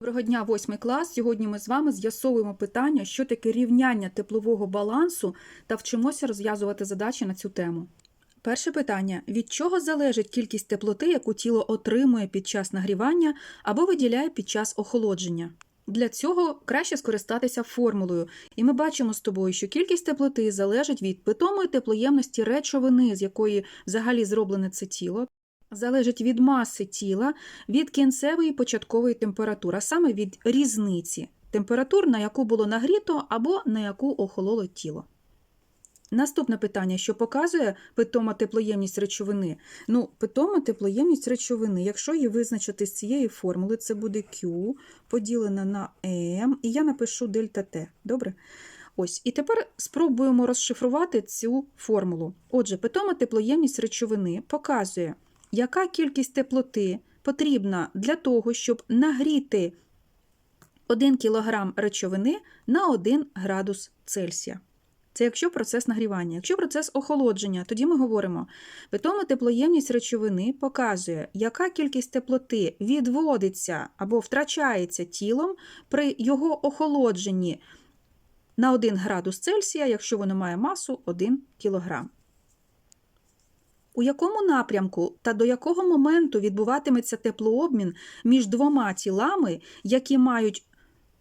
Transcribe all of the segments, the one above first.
Доброго дня, восьмий клас. Сьогодні ми з вами з'ясовуємо питання, що таке рівняння теплового балансу та вчимося розв'язувати задачі на цю тему. Перше питання: від чого залежить кількість теплоти, яку тіло отримує під час нагрівання або виділяє під час охолодження? Для цього краще скористатися формулою, і ми бачимо з тобою, що кількість теплоти залежить від питомої теплоємності речовини, з якої взагалі зроблене це тіло, залежить від маси тіла, від кінцевої початкової температури, а саме від різниці температур, на яку було нагріто або на яку охололо тіло. Наступне питання, що показує питома теплоємність речовини? Ну, питома теплоємність речовини, якщо її визначити з цієї формули, це буде Q поділена на M, і я напишу дельта T. Добре? Ось, і тепер спробуємо розшифрувати цю формулу. Отже, питома теплоємність речовини показує, яка кількість теплоти потрібна для того, щоб нагріти 1 кг речовини на 1 градус Цельсія. Це якщо процес нагрівання. Якщо процес охолодження, тоді ми говоримо, питома теплоємність речовини показує, яка кількість теплоти відводиться або втрачається тілом при його охолодженні на 1 градус Цельсія, якщо воно має масу 1 кг. У якому напрямку та до якого моменту відбуватиметься теплообмін між двома тілами, які мають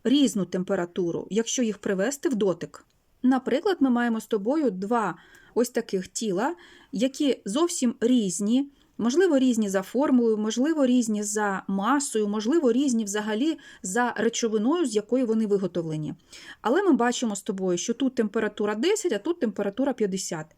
різну температуру, якщо їх привести в дотик? Наприклад, ми маємо з тобою два ось таких тіла, які зовсім різні, можливо, різні за формулою, можливо, різні за масою, можливо, різні взагалі за речовиною, з якої вони виготовлені. Але ми бачимо з тобою, що тут температура 10, а тут температура 50.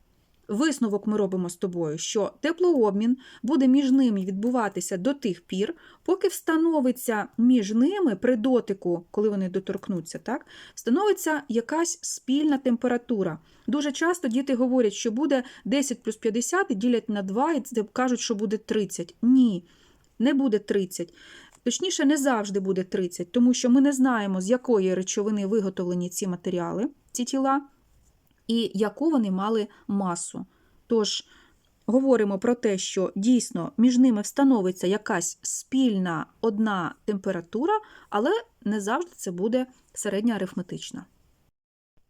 Висновок ми робимо з тобою, що теплообмін буде між ними відбуватися до тих пір, поки встановиться між ними при дотику, коли вони доторкнуться, так, встановиться якась спільна температура. Дуже часто діти говорять, що буде 10 плюс 50 і ділять на 2 і кажуть, що буде 30. Ні, не буде 30. Точніше, не завжди буде 30, тому що ми не знаємо, з якої речовини виготовлені ці матеріали, ці тіла і яку вони мали масу. Тож, говоримо про те, що дійсно між ними встановиться якась спільна одна температура, але не завжди це буде середня арифметична.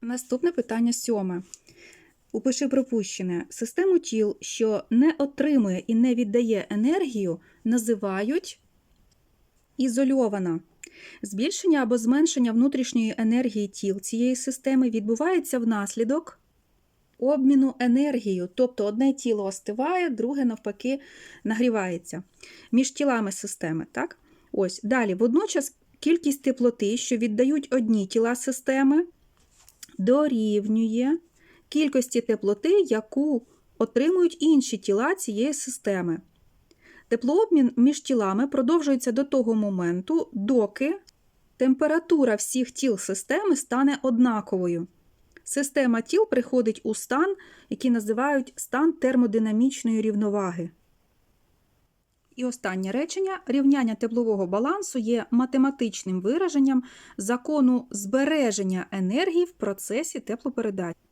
Наступне питання сьоме. Упиши пропущене. Систему тіл, що не отримує і не віддає енергію, називають ізольована. Збільшення або зменшення внутрішньої енергії тіл цієї системи відбувається внаслідок обміну енергією, тобто одне тіло остиває, друге, навпаки, нагрівається між тілами системи. Так? Ось, Далі, водночас кількість теплоти, що віддають одні тіла системи, дорівнює кількості теплоти, яку отримують інші тіла цієї системи. Теплообмін між тілами продовжується до того моменту, доки температура всіх тіл системи стане однаковою. Система тіл приходить у стан, який називають стан термодинамічної рівноваги. І останнє речення: рівняння теплового балансу є математичним вираженням закону збереження енергії в процесі теплопередачі.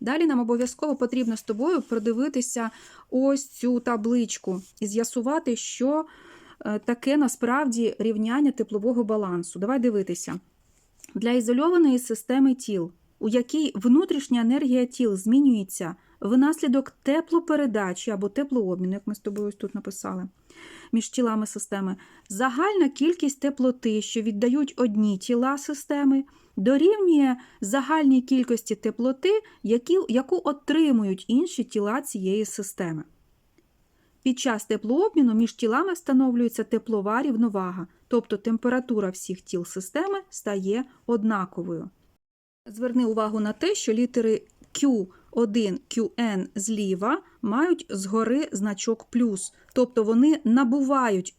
Далі нам обов'язково потрібно з тобою продивитися ось цю табличку і з'ясувати, що е, таке насправді рівняння теплового балансу. Давай дивитися. Для ізольованої системи тіл, у якій внутрішня енергія тіл змінюється внаслідок теплопередачі або теплообміну, як ми з тобою ось тут написали, між тілами системи, загальна кількість теплоти, що віддають одні тіла системи, дорівнює загальній кількості теплоти, яку отримують інші тіла цієї системи. Під час теплообміну між тілами встановлюється теплова рівновага, тобто температура всіх тіл системи стає однаковою. Зверни увагу на те, що літери Q1, QN зліва мають згори значок плюс, тобто вони набувають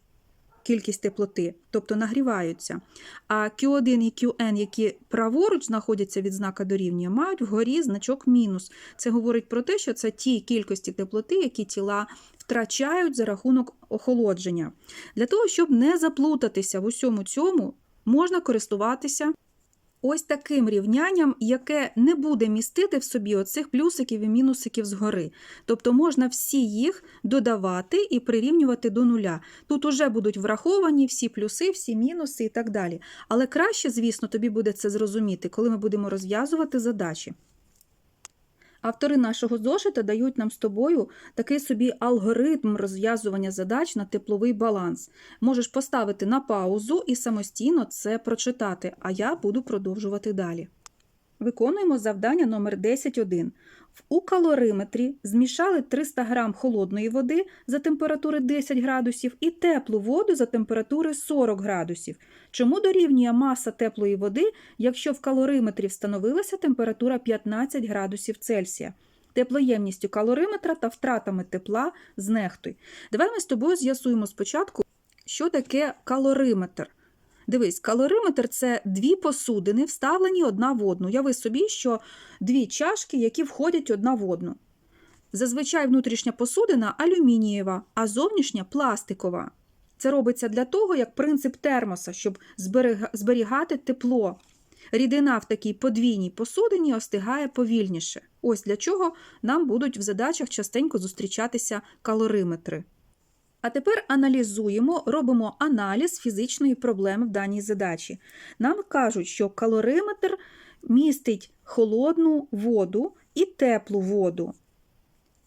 кількість теплоти, тобто нагріваються. А Q1 і QN, які праворуч знаходяться від знака дорівнює, мають вгорі значок мінус. Це говорить про те, що це ті кількості теплоти, які тіла втрачають за рахунок охолодження. Для того, щоб не заплутатися в усьому цьому, можна користуватися ось таким рівнянням, яке не буде містити в собі оцих плюсиків і мінусиків згори. Тобто можна всі їх додавати і прирівнювати до нуля. Тут уже будуть враховані всі плюси, всі мінуси і так далі. Але краще, звісно, тобі буде це зрозуміти, коли ми будемо розв'язувати задачі. Автори нашого зошита дають нам з тобою такий собі алгоритм розв'язування задач на тепловий баланс. Можеш поставити на паузу і самостійно це прочитати, а я буду продовжувати далі. Виконуємо завдання номер 10.1. У калориметрі змішали 300 г холодної води за температури 10 градусів і теплу воду за температури 40 градусів. Чому дорівнює маса теплої води, якщо в калориметрі встановилася температура 15 градусів Цельсія? Теплоємністю калориметра та втратами тепла знехтуй. Давай ми з тобою з'ясуємо спочатку, що таке калориметр. Дивись, калориметр це дві посудини, вставлені одна в одну. Яви собі, що дві чашки, які входять одна в одну. Зазвичай внутрішня посудина алюмінієва, а зовнішня пластикова. Це робиться для того, як принцип термоса, щоб зберігати тепло. Рідина в такій подвійній посудині остигає повільніше. Ось для чого нам будуть в задачах частенько зустрічатися калориметри. А тепер аналізуємо, робимо аналіз фізичної проблеми в даній задачі. Нам кажуть, що калориметр містить холодну воду і теплу воду.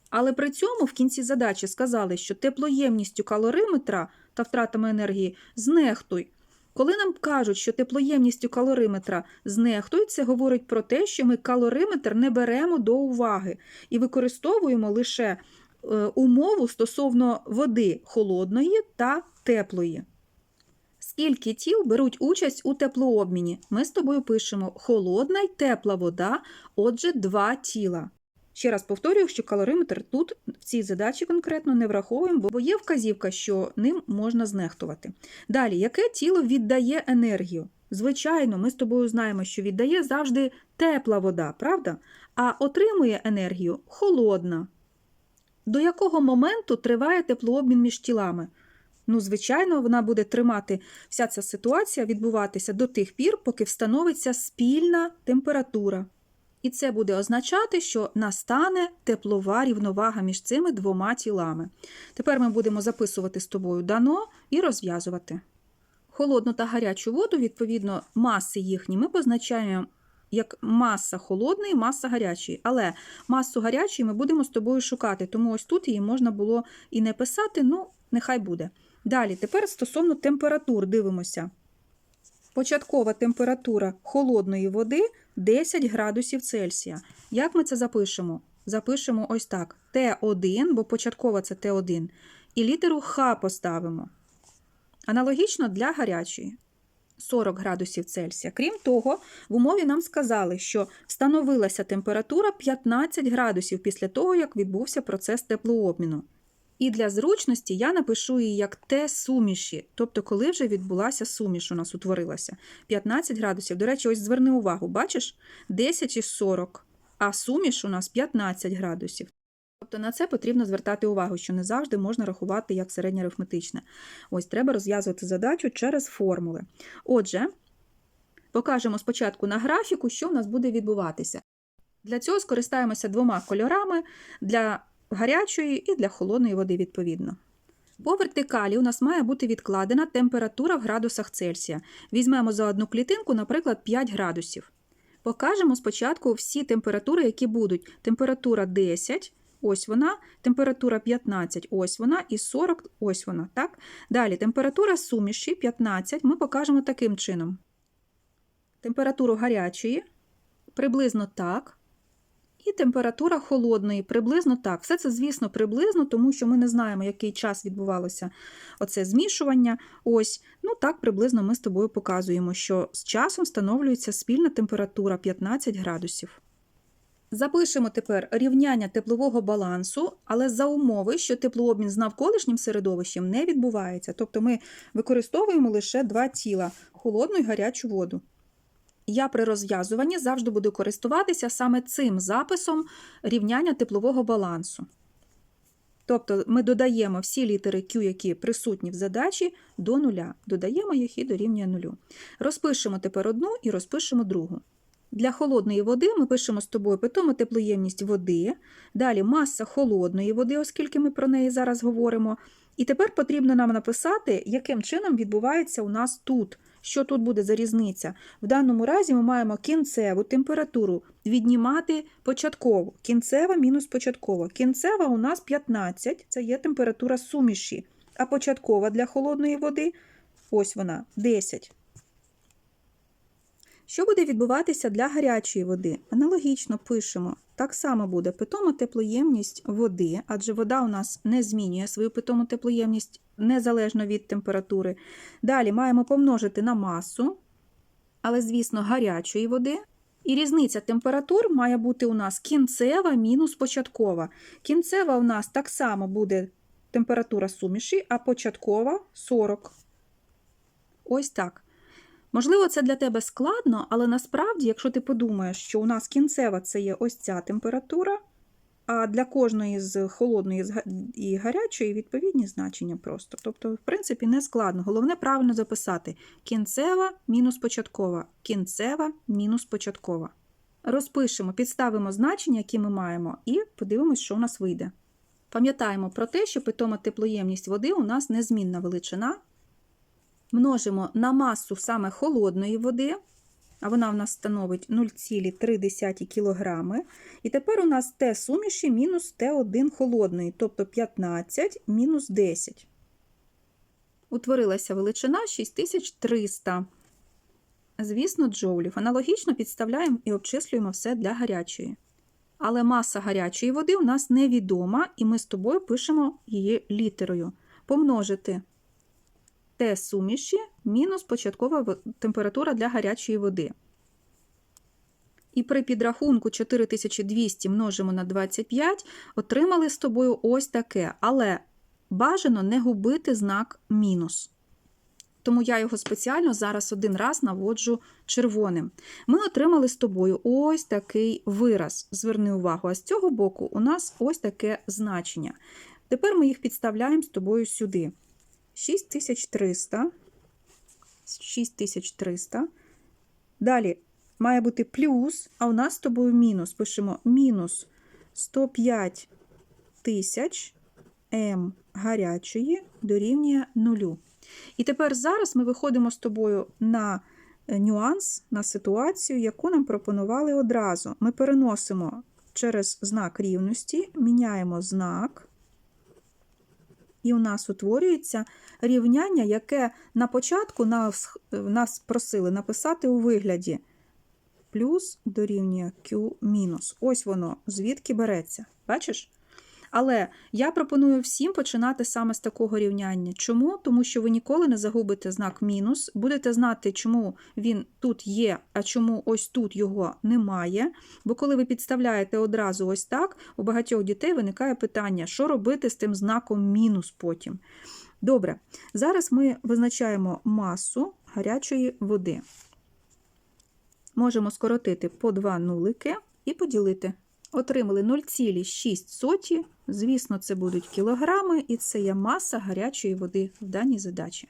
Але при цьому в кінці задачі сказали, що теплоємністю калориметра та втратами енергії знехтуй. Коли нам кажуть, що теплоємністю калориметра знехтуй, це говорить про те, що ми калориметр не беремо до уваги і використовуємо лише умову стосовно води холодної та теплої. Скільки тіл беруть участь у теплообміні? Ми з тобою пишемо холодна й тепла вода, отже, два тіла. Ще раз повторюю, що калориметр тут в цій задачі конкретно не враховуємо, бо є вказівка, що ним можна знехтувати. Далі, яке тіло віддає енергію? Звичайно, ми з тобою знаємо, що віддає завжди тепла вода, правда? А отримує енергію холодна. До якого моменту триває теплообмін між тілами? Ну, звичайно, вона буде тримати вся ця ситуація відбуватися до тих пір, поки встановиться спільна температура. І це буде означати, що настане теплова рівновага між цими двома тілами. Тепер ми будемо записувати з тобою дано і розв'язувати. Холодну та гарячу воду, відповідно, маси їхні ми позначаємо як маса холодної, маса гарячої. Але масу гарячої ми будемо з тобою шукати, тому ось тут її можна було і не писати, ну, нехай буде. Далі, тепер стосовно температур дивимося. Початкова температура холодної води 10 градусів Цельсія. Як ми це запишемо? Запишемо ось так: Т1, бо початкова це Т1, і літеру Х поставимо. Аналогічно для гарячої 40 градусів Цельсія. Крім того, в умові нам сказали, що встановилася температура 15 градусів після того, як відбувся процес теплообміну. І для зручності я напишу її як Т суміші, тобто коли вже відбулася суміш, у нас утворилася. 15 градусів. До речі, ось зверни увагу, бачиш? 10 і 40, а суміш у нас 15 градусів. Тобто на це потрібно звертати увагу, що не завжди можна рахувати як середнє арифметичне. Ось треба розв'язувати задачу через формули. Отже, покажемо спочатку на графіку, що в нас буде відбуватися. Для цього скористаємося двома кольорами для гарячої і для холодної води, відповідно. По вертикалі у нас має бути відкладена температура в градусах Цельсія. Візьмемо за одну клітинку, наприклад, 5 градусів. Покажемо спочатку всі температури, які будуть. Температура 10, ось вона, температура 15, ось вона, і 40, ось вона. Так? Далі температура суміші 15 ми покажемо таким чином. Температуру гарячої приблизно так. І температура холодної приблизно так. Все це, звісно, приблизно, тому що ми не знаємо, який час відбувалося оце змішування. Ось, ну так приблизно ми з тобою показуємо, що з часом встановлюється спільна температура 15 градусів. Запишемо тепер рівняння теплового балансу, але за умови, що теплообмін з навколишнім середовищем не відбувається. Тобто ми використовуємо лише два тіла холодну і гарячу воду. Я при розв'язуванні завжди буду користуватися саме цим записом рівняння теплового балансу. Тобто ми додаємо всі літери Q, які присутні в задачі, до нуля. Додаємо їх і дорівнює нулю. Розпишемо тепер одну і розпишемо другу. Для холодної води ми пишемо з тобою питому теплоємність води, далі маса холодної води, оскільки ми про неї зараз говоримо. І тепер потрібно нам написати, яким чином відбувається у нас тут. Що тут буде за різниця? В даному разі ми маємо кінцеву температуру віднімати початкову. Кінцева мінус початкова. Кінцева у нас 15, це є температура суміші. А початкова для холодної води ось вона 10. Що буде відбуватися для гарячої води? Аналогічно пишемо. Так само буде питома теплоємність води, адже вода у нас не змінює свою питому теплоємність незалежно від температури. Далі маємо помножити на масу, але, звісно, гарячої води. І різниця температур має бути у нас кінцева мінус початкова. Кінцева у нас так само буде температура суміші, а початкова 40. Ось так. Можливо, це для тебе складно, але насправді, якщо ти подумаєш, що у нас кінцева це є ось ця температура, а для кожної з холодної і гарячої відповідні значення просто. Тобто, в принципі, не складно. Головне правильно записати: кінцева мінус початкова, кінцева мінус початкова. Розпишемо, підставимо значення, які ми маємо, і подивимось, що у нас вийде. Пам'ятаємо про те, що питома теплоємність води у нас незмінна величина. Множимо на масу саме холодної води, а вона в нас становить 0,3 кг. І тепер у нас Т суміші мінус Т1 холодної, тобто 15 мінус 10. Утворилася величина 6300. Звісно, джоулів. Аналогічно підставляємо і обчислюємо все для гарячої. Але маса гарячої води у нас невідома, і ми з тобою пишемо її літерою. Помножити Т суміші мінус початкова температура для гарячої води. І при підрахунку 4200 множимо на 25, отримали з тобою ось таке. Але бажано не губити знак мінус. Тому я його спеціально зараз один раз наводжу червоним. Ми отримали з тобою ось такий вираз. Зверни увагу, а з цього боку у нас ось таке значення. Тепер ми їх підставляємо з тобою сюди. 6300. 6300. Далі має бути плюс, а у нас з тобою мінус. Пишемо мінус 105 тисяч М гарячої дорівнює нулю. І тепер зараз ми виходимо з тобою на нюанс, на ситуацію, яку нам пропонували одразу. Ми переносимо через знак рівності, міняємо знак. І у нас утворюється рівняння, яке на початку нас, нас просили написати у вигляді плюс дорівнює Q мінус. Ось воно, звідки береться. Бачиш? Але я пропоную всім починати саме з такого рівняння. Чому? Тому що ви ніколи не загубите знак мінус, будете знати, чому він тут є, а чому ось тут його немає. Бо коли ви підставляєте одразу ось так, у багатьох дітей виникає питання, що робити з тим знаком мінус потім. Добре, зараз ми визначаємо масу гарячої води. Можемо скоротити по два нулики і поділити. Отримали 0,6. Звісно, це будуть кілограми, і це є маса гарячої води в даній задачі.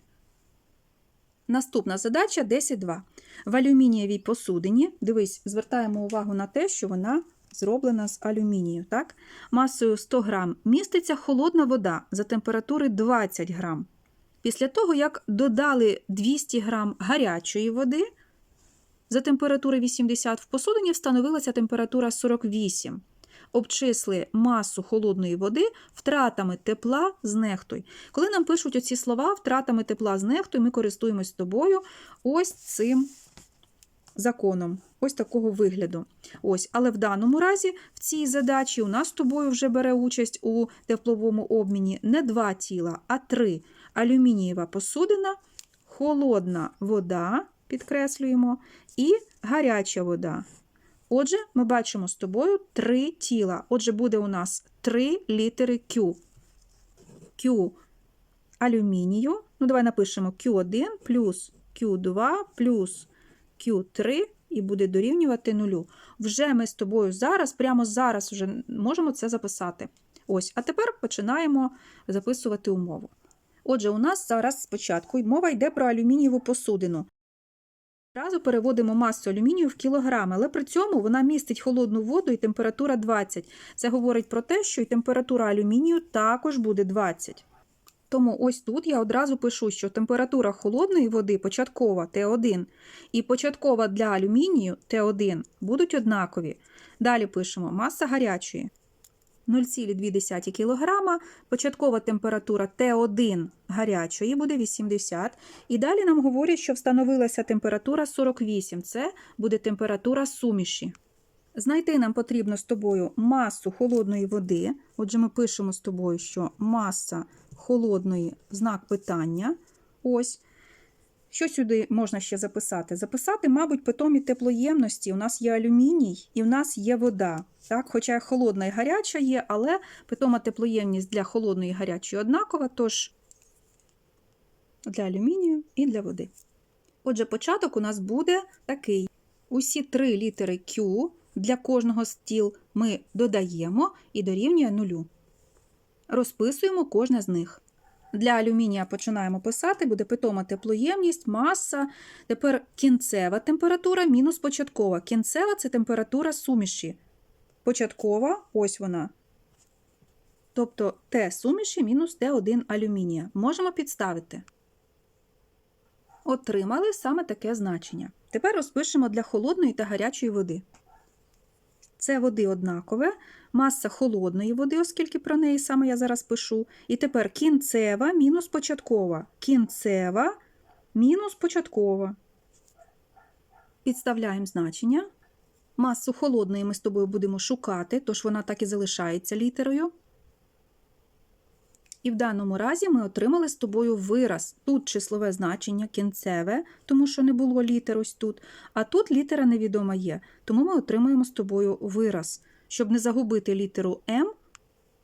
Наступна задача 10.2. В алюмінієвій посудині, дивись, звертаємо увагу на те, що вона зроблена з алюмінію. Так? Масою 100 грам міститься холодна вода за температури 20 грам. Після того, як додали 200 грам гарячої води, за температури 80 в посудині встановилася температура 48. Обчисли масу холодної води втратами тепла знехтуй. Коли нам пишуть оці слова втратами тепла знехтуй, ми користуємось тобою ось цим законом, ось такого вигляду. Ось, Але в даному разі, в цій задачі, у нас з тобою вже бере участь у тепловому обміні не два тіла, а три. Алюмінієва посудина, холодна вода, підкреслюємо, і гаряча вода. Отже, ми бачимо з тобою три тіла. Отже, буде у нас три літери Q. Q алюмінію. Ну, давай напишемо Q1 плюс Q2 плюс Q3 і буде дорівнювати нулю. Вже ми з тобою зараз, прямо зараз вже можемо це записати. Ось, а тепер починаємо записувати умову. Отже, у нас зараз спочатку мова йде про алюмінієву посудину. Одразу переводимо масу алюмінію в кілограми, але при цьому вона містить холодну воду і температура 20. Це говорить про те, що і температура алюмінію також буде 20. Тому ось тут я одразу пишу, що температура холодної води початкова Т1 і початкова для алюмінію Т1 будуть однакові. Далі пишемо маса гарячої 0,2 кг, початкова температура Т1 гарячої буде 80. І далі нам говорять, що встановилася температура 48. Це буде температура суміші. Знайти нам потрібно з тобою масу холодної води. Отже, ми пишемо з тобою, що маса холодної знак питання. Ось. Що сюди можна ще записати? Записати, мабуть, питомі теплоємності. У нас є алюміній і в нас є вода. Так? Хоча холодна і гаряча є, але питома теплоємність для холодної і гарячої однакова, тож для алюмінію і для води. Отже, початок у нас буде такий: усі три літери Q для кожного з тіл ми додаємо і дорівнює нулю. Розписуємо кожне з них. Для алюмінія починаємо писати, буде питома теплоємність, маса. Тепер кінцева температура мінус початкова. Кінцева це температура суміші. Початкова, ось вона. Тобто Т суміші мінус Т1 алюмінія. Можемо підставити. Отримали саме таке значення. Тепер розпишемо для холодної та гарячої води. Це води однакове, маса холодної води, оскільки про неї саме я зараз пишу. І тепер кінцева мінус початкова. Кінцева мінус початкова. Підставляємо значення. Масу холодної ми з тобою будемо шукати, тож вона так і залишається літерою. І в даному разі ми отримали з тобою вираз. Тут числове значення кінцеве, тому що не було літер ось тут, а тут літера невідома є. Тому ми отримуємо з тобою вираз. Щоб не загубити літеру М,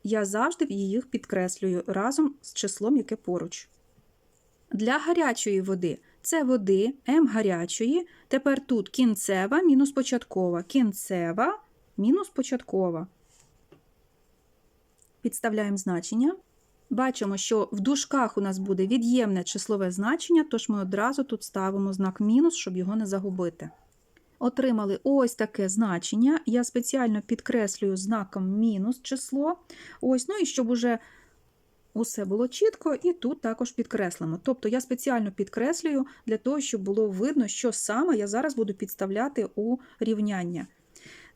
я завжди їх підкреслюю разом з числом, яке поруч. Для гарячої води це води М гарячої. Тепер тут кінцева мінус початкова. Кінцева мінус початкова. Підставляємо значення. Бачимо, що в дужках у нас буде від'ємне числове значення, тож ми одразу тут ставимо знак мінус, щоб його не загубити. Отримали ось таке значення. Я спеціально підкреслюю знаком мінус число. Ось, ну і щоб уже усе було чітко, і тут також підкреслимо. Тобто я спеціально підкреслюю для того, щоб було видно, що саме я зараз буду підставляти у рівняння.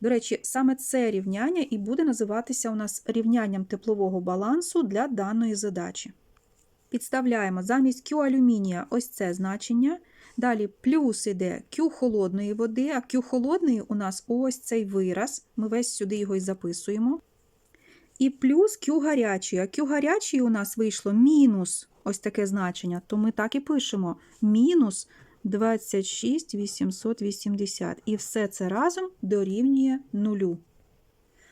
До речі, саме це рівняння і буде називатися у нас рівнянням теплового балансу для даної задачі. Підставляємо замість Q алюмінія ось це значення. Далі плюс іде Q холодної води, а Q холодної у нас ось цей вираз. Ми весь сюди його і записуємо. І плюс Q гарячий. А Q гарячий у нас вийшло мінус ось таке значення, то ми так і пишемо: мінус 26 880. І все це разом дорівнює нулю.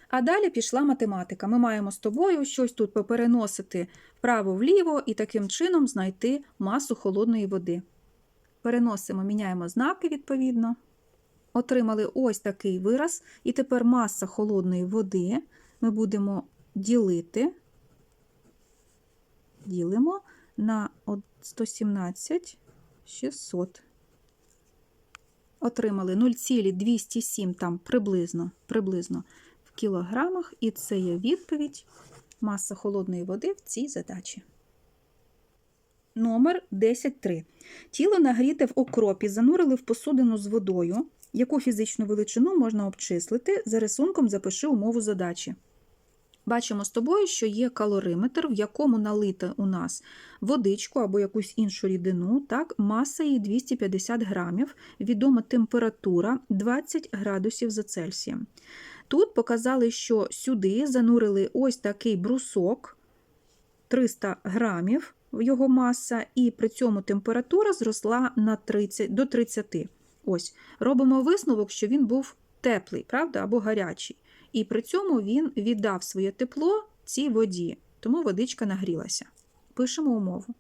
А далі пішла математика. Ми маємо з тобою щось тут попереносити вправо-вліво і таким чином знайти масу холодної води. Переносимо, міняємо знаки відповідно. Отримали ось такий вираз. І тепер маса холодної води ми будемо ділити. Ділимо на 117 600. Отримали 0,207 там приблизно, приблизно в кілограмах, і це є відповідь маса холодної води в цій задачі. Номер 10.3. Тіло нагріте в окропі, занурили в посудину з водою. Яку фізичну величину можна обчислити? За рисунком запиши умову задачі. Бачимо з тобою, що є калориметр, в якому налито у нас водичку або якусь іншу рідину, так, маса її 250 грамів, відома температура 20 градусів за Цельсієм. Тут показали, що сюди занурили ось такий брусок 300 грамів його маса, і при цьому температура зросла на 30, до 30. Ось, Робимо висновок, що він був теплий, правда, або гарячий. І при цьому він віддав своє тепло цій воді, тому водичка нагрілася. Пишемо умову.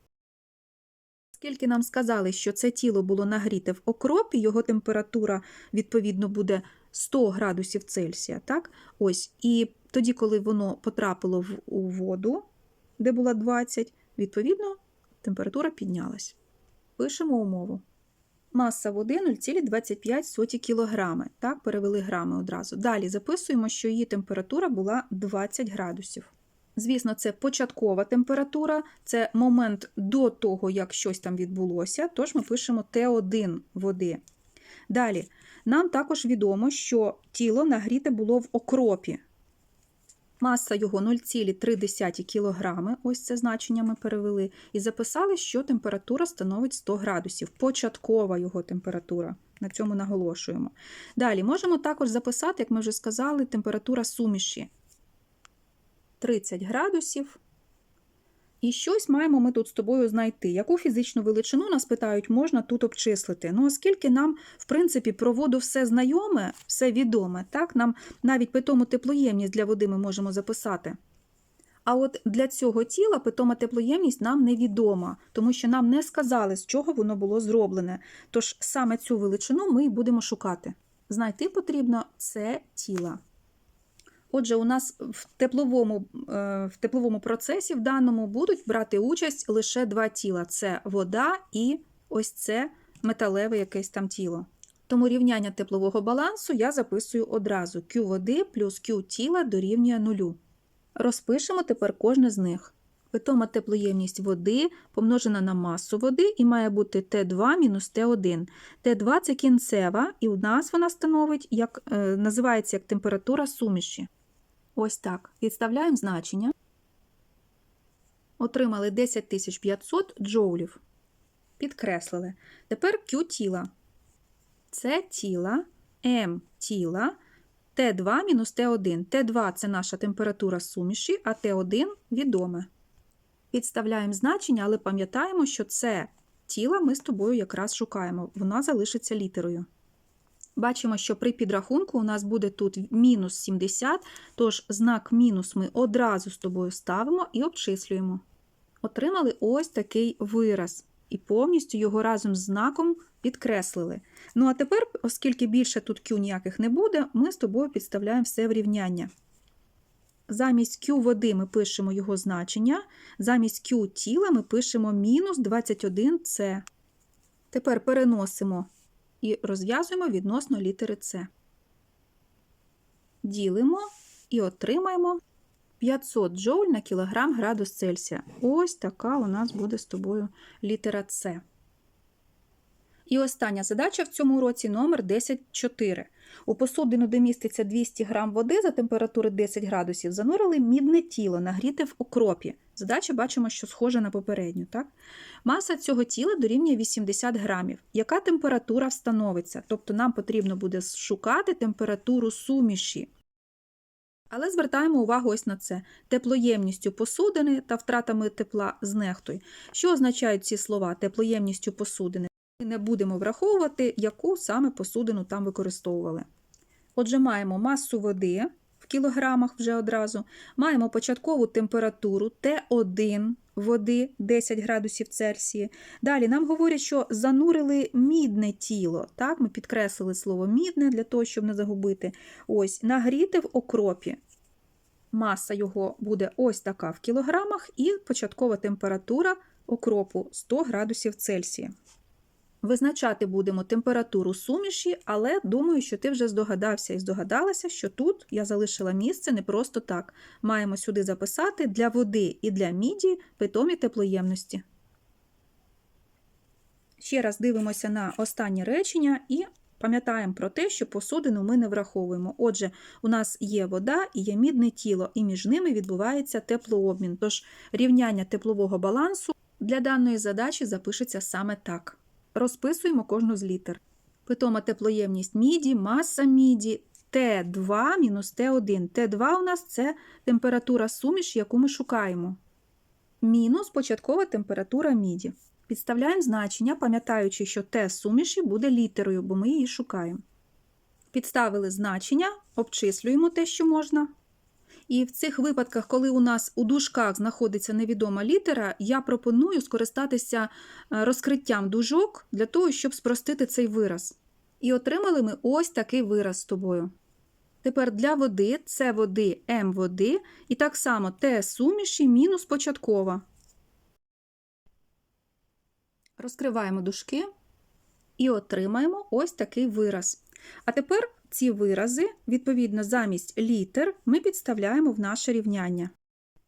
Оскільки нам сказали, що це тіло було нагріте в окропі, його температура, відповідно, буде 100 градусів Цельсія. Так? Ось. І тоді, коли воно потрапило в, у воду, де була 20, відповідно, температура піднялась. Пишемо умову. Маса води 0,25 кг. Так, перевели грами одразу. Далі записуємо, що її температура була 20 градусів. Звісно, це початкова температура, це момент до того, як щось там відбулося, тож ми пишемо Т1 води. Далі, нам також відомо, що тіло нагріте було в окропі. Маса його 0,3 кг, ось це значення ми перевели, і записали, що температура становить 100 градусів. Початкова його температура. На цьому наголошуємо. Далі можемо також записати, як ми вже сказали, температура суміші 30 градусів. І щось маємо ми тут з тобою знайти. Яку фізичну величину нас питають, можна тут обчислити? Ну, оскільки нам, в принципі, про воду все знайоме, все відоме, так, нам навіть питому теплоємність для води ми можемо записати. А от для цього тіла питома теплоємність нам невідома, тому що нам не сказали, з чого воно було зроблене. Тож саме цю величину ми будемо шукати. Знайти потрібно це тіло. Отже, у нас в тепловому, е, в тепловому процесі в даному будуть брати участь лише два тіла: це вода і ось це металеве якесь там тіло. Тому рівняння теплового балансу я записую одразу: Q води плюс Q тіла дорівнює нулю. Розпишемо тепер кожне з них. Питома теплоємність води помножена на масу води і має бути Т2 мінус Т1. Т2 це кінцева, і у нас вона становить, як, е, називається як температура суміші. Ось так. Підставляємо значення. Отримали 10500 джоулів. Підкреслили. Тепер Q тіла. Це тіла, М тіла, Т2 мінус Т1. Т2 це наша температура суміші, а Т1 відоме. Підставляємо значення, але пам'ятаємо, що це тіла ми з тобою якраз шукаємо. Вона залишиться літерою. Бачимо, що при підрахунку у нас буде тут мінус 70, тож знак мінус ми одразу з тобою ставимо і обчислюємо. Отримали ось такий вираз, і повністю його разом з знаком підкреслили. Ну а тепер, оскільки більше тут Q ніяких не буде, ми з тобою підставляємо все в рівняння. Замість Q води ми пишемо його значення, замість Q тіла ми пишемо мінус 21С. Тепер переносимо і розв'язуємо відносно літери С. Ділимо і отримаємо 500 джоуль на кілограм градус Цельсія. Ось така у нас буде з тобою літера С. І остання задача в цьому уроці номер 10.4. У посудину, де міститься 200 г води за температури 10 градусів, занурили мідне тіло, нагріте в окропі. Задача бачимо, що схожа на попередню. Так? Маса цього тіла дорівнює 80 грамів. Яка температура встановиться? Тобто нам потрібно буде шукати температуру суміші. Але звертаємо увагу ось на це: теплоємністю посудини та втратами тепла знехтуй. Що означають ці слова теплоємністю посудини? Не будемо враховувати, яку саме посудину там використовували. Отже, маємо масу води в кілограмах вже одразу, маємо початкову температуру Т1 води 10 градусів Цельсія. Далі нам говорять, що занурили мідне тіло. Так, Ми підкреслили слово мідне для того, щоб не загубити. Ось, нагріти в окропі. Маса його буде ось така в кілограмах, і початкова температура окропу 100 градусів Цельсія. Визначати будемо температуру суміші, але думаю, що ти вже здогадався і здогадалася, що тут я залишила місце не просто так. Маємо сюди записати для води і для міді питомі теплоємності. Ще раз дивимося на останнє речення і пам'ятаємо про те, що посудину ми не враховуємо. Отже, у нас є вода і є мідне тіло, і між ними відбувається теплообмін. Тож рівняння теплового балансу для даної задачі запишеться саме так. Розписуємо кожну з літер. Питома теплоємність міді, маса міді, Т2 мінус Т1. Т2 у нас це температура суміш, яку ми шукаємо. Мінус початкова температура міді. Підставляємо значення, пам'ятаючи, що Т суміші буде літерою, бо ми її шукаємо. Підставили значення, обчислюємо те, що можна. І в цих випадках, коли у нас у дужках знаходиться невідома літера, я пропоную скористатися розкриттям дужок для того, щоб спростити цей вираз. І отримали ми ось такий вираз з тобою. Тепер для води С води, М води, і так само Т суміші мінус початкова. Розкриваємо дужки і отримаємо ось такий вираз. А тепер ці вирази, відповідно, замість літер ми підставляємо в наше рівняння.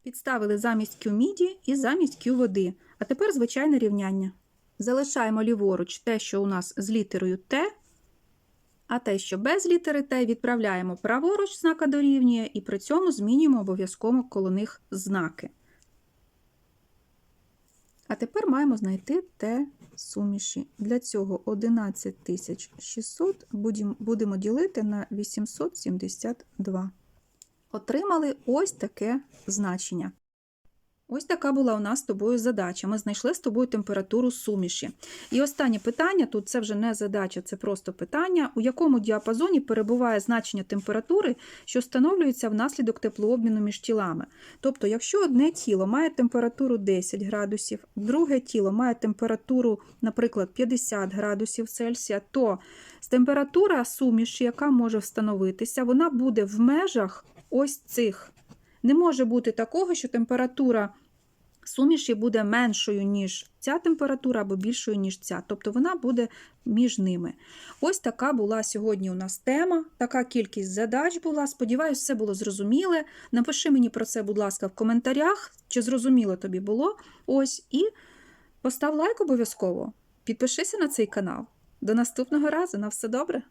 Підставили замість Q міді і замість Q води. А тепер звичайне рівняння. Залишаємо ліворуч те, що у нас з літерою Т, а те, що без літери Т, відправляємо праворуч знака дорівнює, і при цьому змінюємо обов'язково коло них знаки. А тепер маємо знайти Т суміші. Для цього 11600 будем- будемо ділити на 872. Отримали ось таке значення. Ось така була у нас з тобою задача. Ми знайшли з тобою температуру суміші. І останнє питання тут це вже не задача, це просто питання, у якому діапазоні перебуває значення температури, що встановлюється внаслідок теплообміну між тілами. Тобто, якщо одне тіло має температуру 10 градусів, друге тіло має температуру, наприклад, 50 градусів Цельсія, то температура суміші, яка може встановитися, вона буде в межах ось цих. Не може бути такого, що температура суміші буде меншою, ніж ця температура, або більшою, ніж ця. Тобто вона буде між ними. Ось така була сьогодні у нас тема, така кількість задач була. Сподіваюсь, все було зрозуміле. Напиши мені про це, будь ласка, в коментарях, чи зрозуміло тобі було. Ось, і постав лайк обов'язково. Підпишися на цей канал. До наступного разу. На все добре!